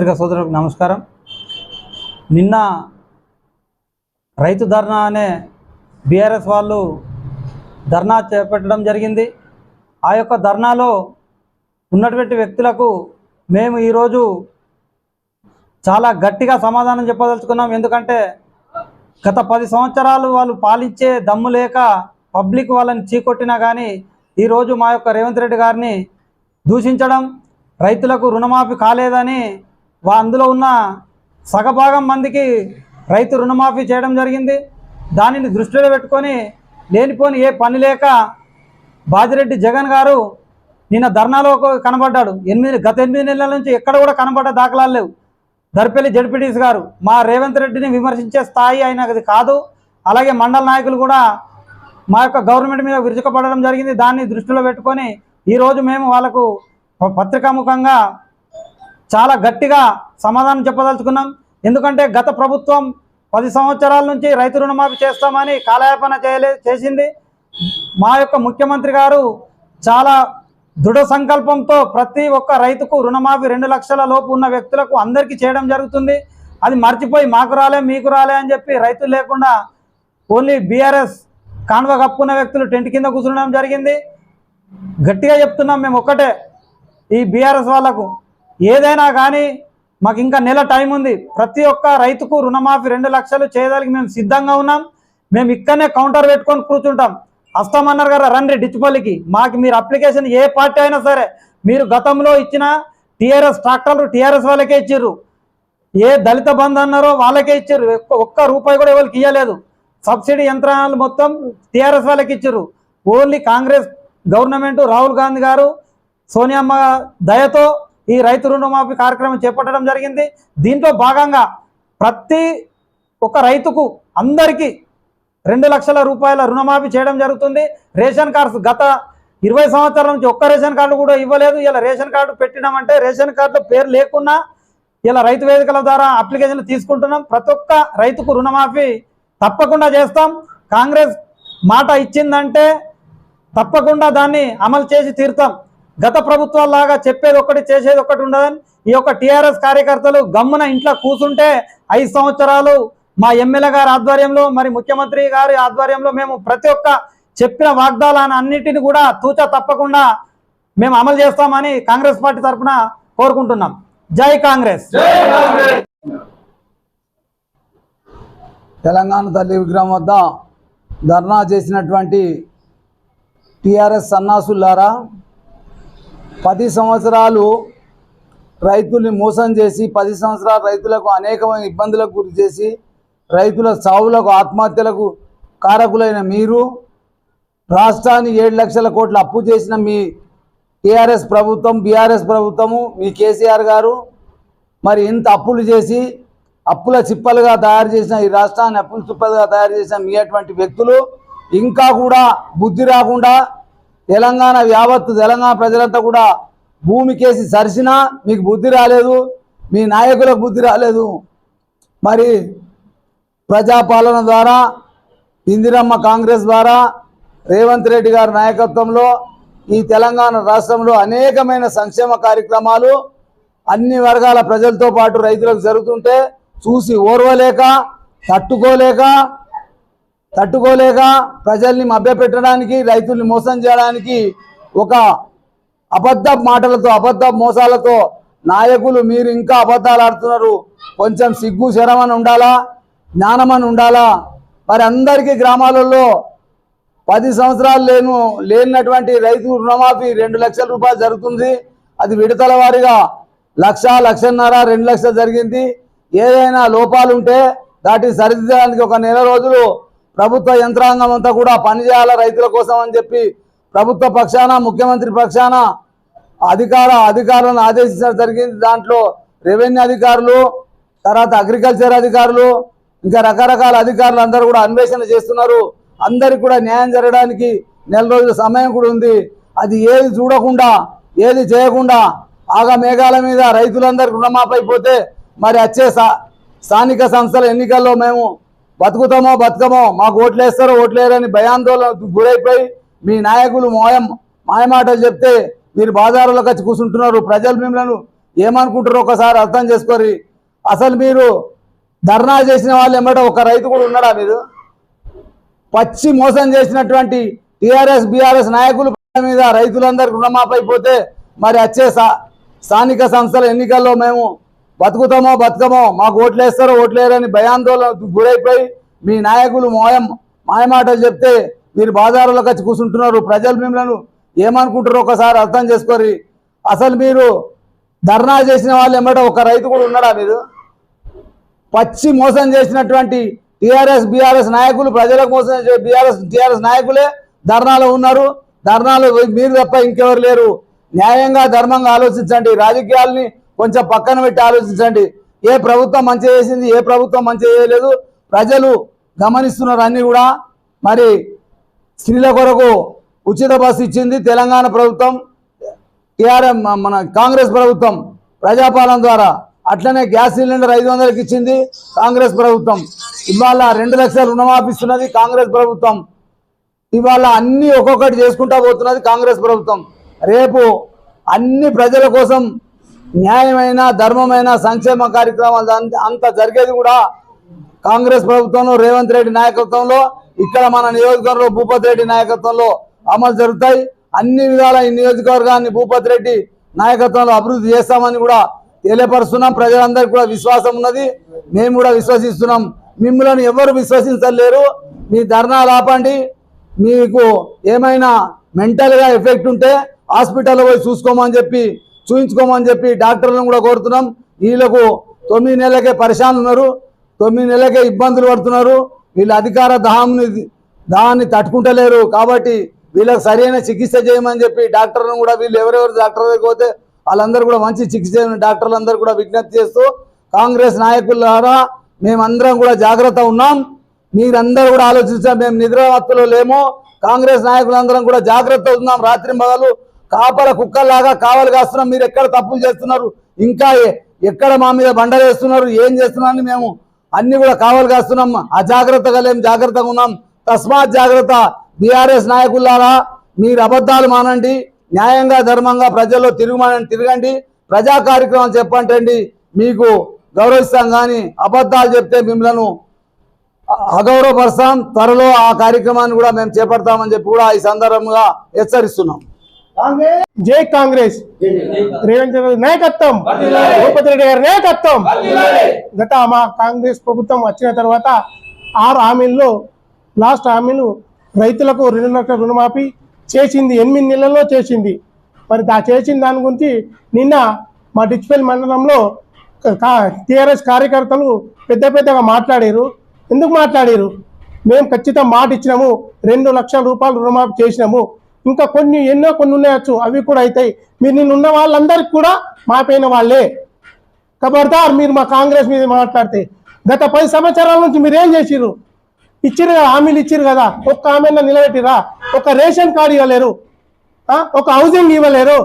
పత్రికా సోదరులకు నమస్కారం. నిన్న రైతు ధర్నా అనే బీఆర్ఎస్ వాళ్ళు ధర్నా చేపట్టడం జరిగింది. ఆ యొక్క ధర్నాలో ఉన్నటువంటి వ్యక్తులకు మేము ఈరోజు చాలా గట్టిగా సమాధానం చెప్పదలుచుకున్నాం. ఎందుకంటే గత పది సంవత్సరాలు వాళ్ళు పాలించే దమ్ము లేక పబ్లిక్ వాళ్ళని చీకొట్టినా కానీ ఈరోజు మా యొక్క రేవంత్ రెడ్డి గారిని దూషించడం రైతులకు రుణమాఫీ కాలేదని వా అందులో ఉన్న సగభాగం మందికి రైతు రుణమాఫీ చేయడం జరిగింది. దానిని దృష్టిలో పెట్టుకొని లేనిపోని ఏ పని లేక బాజిరెడ్డి జగన్ గారు నిన్న ధర్నాలో కనబడ్డాడు. ఎనిమిది గత ఎనిమిది నెలల నుంచి ఎక్కడ కూడా కనబడ్డ దాఖలాలు లేవు. దర్పల్లి జడ్పీటీస్ గారు మా రేవంత్ రెడ్డిని విమర్శించే స్థాయి అయినది కాదు. అలాగే మండల నాయకులు కూడా మా యొక్క గవర్నమెంట్ మీద విరుచుకుపడడం జరిగింది. దాన్ని దృష్టిలో పెట్టుకొని ఈరోజు మేము వాళ్ళకు పత్రికాముఖంగా చాలా గట్టిగా సమాధానం చెప్పదలుచుకున్నాం. ఎందుకంటే గత ప్రభుత్వం పది సంవత్సరాల నుంచి రైతు రుణమాఫీ చేస్తామని కాలయాపన చేయలే చేసింది. మా యొక్క ముఖ్యమంత్రి గారు చాలా దృఢ సంకల్పంతో ప్రతి ఒక్క రైతుకు రుణమాఫీ రెండు లక్షల లోపు ఉన్న వ్యక్తులకు అందరికీ చేయడం జరుగుతుంది. అది మర్చిపోయి మాకు రాలే మీకు రాలే అని చెప్పి రైతులు లేకుండా ఓన్లీ బీఆర్ఎస్ కాన్వ కప్పుకున్న వ్యక్తులు టెంట్ కింద కూర్చుండడం జరిగింది. గట్టిగా చెప్తున్నాం మేము ఒక్కటే. ఈ బీఆర్ఎస్ వాళ్ళకు ఏదైనా కానీ మాకు ఇంకా నెల టైం ఉంది. ప్రతి ఒక్క రైతుకు రుణమాఫీ రెండు లక్షలు చేయడానికి మేము సిద్ధంగా ఉన్నాం. మేము ఇక్కడనే కౌంటర్ పెట్టుకొని కూర్చుంటాం. వస్తామన్నారు కదా రండి డిచ్పల్లికి మాకు మీరు అప్లికేషన్ ఏ పార్టీ అయినా సరే మీరు గతంలో ఇచ్చిన టీఆర్ఎస్ ట్రాక్టర్లు టీఆర్ఎస్ వాళ్ళకే ఇచ్చిర్రు. ఏ దళిత బంధు అన్నారో వాళ్ళకే ఇచ్చారు ఒక్క- ఒక్క రూపాయి కూడా ఎవరికి ఇవ్వలేదు సబ్సిడీ యంత్రాలు మొత్తం టీఆర్ఎస్ వాళ్ళకి ఇచ్చారు ఓన్లీ కాంగ్రెస్ గవర్నమెంట్ రాహుల్ గాంధీ గారు సోనియమ్మ దయతో ఈ రైతు రుణమాఫీ కార్యక్రమం చేపట్టడం జరిగింది. దీంట్లో భాగంగా ప్రతి ఒక్క రైతుకు అందరికీ రెండు లక్షల రూపాయల రుణమాఫీ చేయడం జరుగుతుంది. రేషన్ కార్డ్స్ గత ఇరవై సంవత్సరాల నుంచి ఒక్క రేషన్ కార్డు కూడా ఇవ్వలేదు. ఇలా రేషన్ కార్డు పెట్టినామంటే రేషన్ కార్డులో పేరు లేకున్నా ఇలా రైతు వేదికల ద్వారా అప్లికేషన్లు తీసుకుంటున్నాం. ప్రతి ఒక్క రైతుకు రుణమాఫీ తప్పకుండా చేస్తాం. కాంగ్రెస్ మాట ఇచ్చిందంటే తప్పకుండా దాన్ని అమలు చేసి తీరుతాం. గత ప్రభుత్వాల్లాగా చెప్పేది ఒకటి చేసేది ఒకటి ఉండదని ఈ యొక్క టీఆర్ఎస్ కార్యకర్తలు గమ్మున ఇంట్లో కూర్చుంటే ఐదు సంవత్సరాలు మా ఎమ్మెల్యే గారి ఆధ్వర్యంలో మరి ముఖ్యమంత్రి గారి ఆధ్వర్యంలో మేము ప్రతి ఒక్క చెప్పిన వాగ్దానాన్ని అన్నిటిని కూడా తూచా తప్పకుండా మేము అమలు చేస్తామని కాంగ్రెస్ పార్టీ తరఫున కోరుకుంటున్నాం. జై కాంగ్రెస్! తెలంగాణ తల్లి విగ్రహం వద్ద ధర్నా చేసినటువంటి టిఆర్ఎస్ సన్నాసులారా పది సంవత్సరాలు రైతుల్ని మోసం చేసి పది సంవత్సరాలు రైతులకు అనేకమైన ఇబ్బందులకు గురి చేసి రైతుల సావులకు ఆత్మహత్యలకు కారకులైన మీరు రాష్ట్రాన్ని ఏడు లక్షల కోట్ల అప్పు చేసిన మీ టీఆర్ఎస్ ప్రభుత్వం బీఆర్ఎస్ ప్రభుత్వము మీ కేసీఆర్ గారు మరి ఇంత అప్పులు చేసి అప్పుల చిప్పలుగా తయారు చేసిన ఈ రాష్ట్రాన్ని అప్పుల చిప్పలుగా తయారు చేసిన మీ అటువంటి వ్యక్తులు ఇంకా కూడా బుద్ధి రాకుండా తెలంగాణ యావత్తు తెలంగాణ ప్రజలంతా కూడా భూమికేసి సరిసినా మీకు బుద్ధి రాలేదు మీ నాయకులకు బుద్ధి రాలేదు. మరి ప్రజాపాలన ద్వారా ఇందిరమ్మ కాంగ్రెస్ ద్వారా రేవంత్ రెడ్డి గారి నాయకత్వంలో ఈ తెలంగాణ రాష్ట్రంలో అనేకమైన సంక్షేమ కార్యక్రమాలు అన్ని వర్గాల ప్రజలతో పాటు రైతులకు జరుగుతుంటే చూసి ఓర్వలేక తట్టుకోలేక తట్టుకోలేక ప్రజల్ని మభ్యపెట్టడానికి రైతుల్ని మోసం చేయడానికి ఒక అబద్ధ మాటలతో అబద్ధ మోసాలతో నాయకులు మీరు ఇంకా అబద్ధాలు ఆడుతున్నారు. కొంచెం సిగ్గు శరమని ఉండాలా? జ్ఞానమని ఉండాలా? మరి అందరికీ గ్రామాలలో పది సంవత్సరాలు లేను లేనటువంటి రైతు రుణమాఫీ రెండు లక్షల రూపాయలు జరుగుతుంది. అది విడతల వారీగా లక్ష లక్షన్నర రెండు లక్షలు జరిగింది. ఏదైనా లోపాలు ఉంటే దాటిని సరిదిద్దడానికి ఒక నెల రోజులు ప్రభుత్వ యంత్రాంగం అంతా కూడా పనిచేయాలి రైతుల కోసం అని చెప్పి ప్రభుత్వ పక్షాన ముఖ్యమంత్రి పక్షాన అధికార అధికారులను ఆదేశించడం జరిగింది. దాంట్లో రెవెన్యూ అధికారులు తర్వాత అగ్రికల్చర్ అధికారులు ఇంకా రకరకాల అధికారులు అందరూ కూడా అన్వేషణ చేస్తున్నారు. అందరికి కూడా న్యాయం జరగడానికి నెల రోజుల సమయం కూడా ఉంది. అది ఏది చూడకుండా ఏది చేయకుండా ఆగా మేఘాల మీద రైతులందరూ రుణమాపైపోతే మరి వచ్చే సా- స్థానిక సంస్థల ఎన్నికల్లో మేము బతుకుతామో బతుకమో మాకు ఓట్లేస్తారో ఓట్లేరని భయాందోళన గురైపోయి మీ నాయకులు మోయం మాయమాటలు చెప్తే మీరు బాజారులోకి వచ్చి కూర్చుంటున్నారు. ప్రజలు మిమ్మల్ని ఏమనుకుంటారో ఒకసారి అర్థం చేసుకోరి. అసలు మీరు ధర్నా చేసిన వాళ్ళు ఎమ్మట ఒక రైతు కూడా ఉన్నాడా మీరు? పచ్చి మోసం చేసినటువంటి టీఆర్ఎస్ బీఆర్ఎస్ నాయకులు మీద రైతులందరికీ రుణమాపైపోతే మరి వచ్చే సా- స్థానిక సంస్థల ఎన్నికల్లో మేము బతుకుతామో బతుకమో మాకు ఓట్లేస్తారో ఓట్లేరని భయాందోళన భయాందోళనకు గురైపోయి మీ నాయకులు మోయం మాయమాటలు చెప్తే మీరు బాజారులోకి వచ్చి కూర్చుంటున్నారు. ప్రజలు మిమ్మల్ని ఏమనుకుంటారో ఒకసారి అర్థం చేసుకోరి. అసలు మీరు ధర్నా చేసిన వాళ్ళు ఎమ్మట ఒక రైతు కూడా ఉన్నాడా మీరు? పచ్చి మోసం చేసినటువంటి టీఆర్ఎస్ బీఆర్ఎస్ నాయకులు ప్రజలకు మోసం చేసే బీఆర్ఎస్ టీఆర్ఎస్ నాయకులే ధర్నాలో ఉన్నారు. ధర్నాలు మీరు తప్ప ఇంకెవరు లేరు. న్యాయంగా ధర్మంగా ఆలోచించండి. రాజకీయాల్ని కొంచెం పక్కన పెట్టి ఆలోచించండి. ఏ ప్రభుత్వం మంచి చేసింది ఏ ప్రభుత్వం మంచి చేయలేదు. ప్రజలు గమనిస్తున్నారు అన్నీ కూడా. మరి స్త్రీల కొరకు ఉచిత బస్సు ఇచ్చింది తెలంగాణ ప్రభుత్వం టీఆర్ఎం మన కాంగ్రెస్ ప్రభుత్వం. ప్రజాపాలన ద్వారా అట్లనే గ్యాస్ సిలిండర్ ఐదు వందలకి ఇచ్చింది కాంగ్రెస్ ప్రభుత్వం. ఇవాళ రెండు లక్షల రుణమాపిస్తున్నది కాంగ్రెస్ ప్రభుత్వం. ఇవాళ అన్నీ ఒక్కొక్కటి చేసుకుంటా పోతున్నది కాంగ్రెస్ ప్రభుత్వం. రేపు అన్ని ప్రజల కోసం న్యాయమైన ధర్మమైన సంక్షేమ కార్యక్రమాలు అంత- అంత జరిగేది కూడా కాంగ్రెస్ ప్రభుత్వంలో రేవంత్ రెడ్డి నాయకత్వంలో ఇక్కడ మన నియోజకవర్గంలో భూపతి రెడ్డి నాయకత్వంలో అమలు జరుగుతాయి. అన్ని విధాల ఈ నియోజకవర్గాన్ని భూపతి రెడ్డి నాయకత్వంలో అభివృద్ధి చేస్తామని కూడా తెలియపరుస్తున్నాం. ప్రజలందరికీ కూడా విశ్వాసం ఉన్నది. మేము కూడా విశ్వసిస్తున్నాం. మిమ్మల్ని ఎవరు విశ్వసించలేరు. మీ ధర్నాలు ఆపండి. మీకు ఏమైనా మెంటల్గా ఎఫెక్ట్ ఉంటే హాస్పిటల్లో పోయి చూసుకోమని చెప్పి చూయించుకోమని చెప్పి డాక్టర్లను కూడా కోరుతున్నాం. వీళ్ళకు తొమ్మిది నెలలకే పరిశాన్ ఉన్నారు. తొమ్మిది నెలలకే ఇబ్బందులు పడుతున్నారు. వీళ్ళ అధికార దాహాన్ని దాహాన్ని తట్టుకుంటలేరు. కాబట్టి వీళ్ళకి సరైన చికిత్స చేయమని చెప్పి డాక్టర్లను కూడా వీళ్ళు ఎవరెవరు డాక్టర్ దగ్గరికి పోతే వాళ్ళందరూ కూడా మంచి చికిత్స చేయమని డాక్టర్లందరూ కూడా విజ్ఞప్తి చేస్తూ కాంగ్రెస్ నాయకుల ద్వారా మేమందరం కూడా జాగ్రత్త ఉన్నాం. మీరందరూ కూడా ఆలోచించాం మేము నిద్రావత్తులో లేము. కాంగ్రెస్ నాయకులందరం కూడా జాగ్రత్త ఉన్నాం. రాత్రి మగలు కాపల కుక్కల్లాగా కావలు కాస్తున్నాం మీరు ఎక్కడ తప్పులు చేస్తున్నారు? ఇంకా ఎక్కడ మా మీద బండలేస్తున్నారు ఏం చేస్తున్నారని మేము అన్ని కూడా కావలు కాస్తున్నాం. అజాగ్రత్తగా లేం జాగ్రత్తగా ఉన్నాం. తస్మాత్ జాగ్రత్త. బీఆర్ఎస్ నాయకులారా మీరు అబద్ధాలు మానండి. న్యాయంగా ధర్మంగా ప్రజల్లో తిరుగుమానండి తిరగండి. ప్రజా కార్యక్రమం చెప్పంటండి. మీకు గౌరవిస్తాం కానీ అబద్ధాలు చెప్తే మిమ్మల్ని అగౌరవపరుస్తాం. త్వరలో ఆ కార్యక్రమాన్ని కూడా మేము చేపడతామని చెప్పి కూడా ఈ సందర్భంగా హెచ్చరిస్తున్నాం. జై కాంగ్రెస్. రేవంత్ రెడ్డి నాయకత్వం. భూపతి రెడ్డి గారి నాయకత్వం. గత మా కాంగ్రెస్ ప్రభుత్వం వచ్చిన తర్వాత ఆరు హామీల్లో లాస్ట్ హామీలు రైతులకు రెండు లక్షల రుణమాఫీ చేసింది ఎనిమిది నెలల్లో చేసింది. మరి దా చేసిన దాని గురించి నిన్న మా డిచ్పల్ మండలంలో టీఆర్ఎస్ కార్యకర్తలు పెద్ద పెద్దగా మాట్లాడారు. ఎందుకు మాట్లాడారు? మేము ఖచ్చితంగా మాట ఇచ్చినాము రెండు లక్షల రూపాయలు రుణమాఫీ చేసినాము. ఇంకా కొన్ని ఎన్నో కొన్ని ఉన్నాయచ్చు అవి కూడా అవుతాయి. మీరు నిన్న ఉన్న వాళ్ళందరికీ కూడా మాపైన వాళ్ళే. కబర్దార్ మీరు మా కాంగ్రెస్ మీద మాట్లాడితే గత పది సంవత్సరాల నుంచి మీరు ఏం చేసిర్రు? ఇచ్చిరు కదా హామీలు ఇచ్చిరు కదా ఒక్క హామీన నిలబెట్టిరా ఒక రేషన్ కార్డు ఇవ్వలేరు. ఒక హౌసింగ్ ఇవ్వలేరు.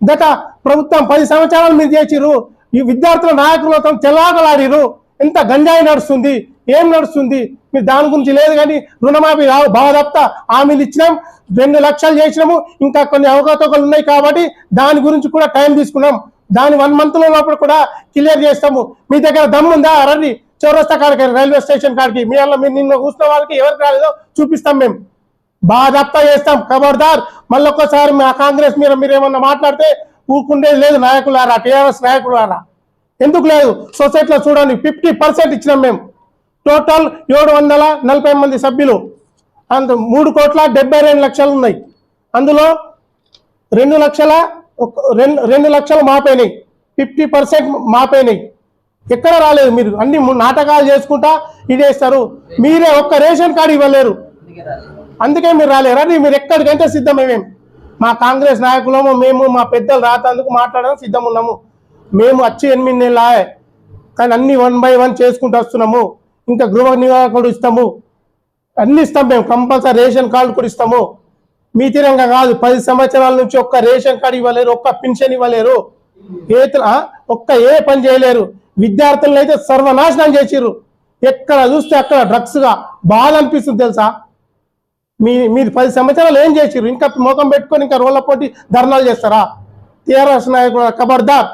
గత ప్రభుత్వం పది సంవత్సరాలు మీరు చేసిర్రు. ఈ విద్యార్థుల నాయకులతో చెల్లాగలాడిరు ఎంత గంజాయి నడుస్తుంది. ఏం నడుస్తుంది? మీరు దాని గురించి లేదు కానీ రుణమాఫీ రావు బాగా తప్ప హామీలు ఇచ్చినాం రెండు లక్షలు చేసినాము ఇంకా కొన్ని అవకతవకలు ఉన్నాయి కాబట్టి దాని గురించి కూడా టైం తీసుకున్నాం. దాని వన్ మంత్లో లోపల కూడా క్లియర్ చేస్తాము. మీ దగ్గర దమ్ముందా రండి. చౌరస్తా కాడికి రైల్వే స్టేషన్ కాడికి. మీ వల్ల మీరు నిన్న కూర్చున్న వాళ్ళకి ఎవరికి రాలేదో చూపిస్తాం మేము. బాధప్తా చేస్తాం ఖబర్దార్. మళ్ళొక్కసారి మా కాంగ్రెస్ మీద మీరు ఏమన్నా మాట్లాడితే ఊరుకుండేది లేదు నాయకులారా టీఆర్ఎస్ నాయకులారా. ఎందుకు లేదు? సొసైటీలో చూడండి ఫిఫ్టీ పర్సెంట్ ఇచ్చినాం మేము. టోటల్ ఏడు వందల నలభై మంది సభ్యులు. అంత మూడు కోట్ల డెబ్బై రెండు లక్షలు ఉన్నాయి. అందులో రెండు లక్షల రెండు రెండు లక్షలు మాపోయినాయి ఫిఫ్టీ పర్సెంట్ మాపోయినాయి ఎక్కడ రాలేదు మీరు. అన్ని నాటకాలు చేసుకుంటా ఇదేస్తారు. మీరే ఒక్క రేషన్ కార్డు ఇవ్వలేరు. అందుకే మీరు రాలేరు. మీరు ఎక్కడికంటే సిద్ధమే మా కాంగ్రెస్ నాయకులము మేము మా పెద్దలు రాతందుకు మాట్లాడడం సిద్ధం ఉన్నాము మేము వచ్చి ఎనిమిది నెలలు కానీ అన్ని వన్ బై వన్ చేసుకుంటూ వస్తున్నాము. ఇంకా గృహ నివారణ ఇస్తాము. అన్ని ఇస్తాం మేము. కంపల్సరీ రేషన్ కార్డు కూడా ఇస్తాము. మీ తీరంగా కాదు పది సంవత్సరాల నుంచి ఒక్క రేషన్ కార్డు ఇవ్వలేరు ఒక్క పెన్షన్ ఇవ్వలేరు. ఏ ఒక్క ఏ పని చేయలేరు. విద్యార్థులను అయితే సర్వనాశనం చేసిర్రు. ఎక్కడ చూస్తే అక్కడ డ్రగ్స్గా బాధ అనిపిస్తుంది తెలుసా? మీ మీరు పది సంవత్సరాలు ఏం చేసిర్రు? ఇంకా ముఖం పెట్టుకొని ఇంకా రోళ్ళ పోటీ ధర్నాలు చేస్తారా? టీఆర్ఎస్ నాయకుడు ఖబర్దార్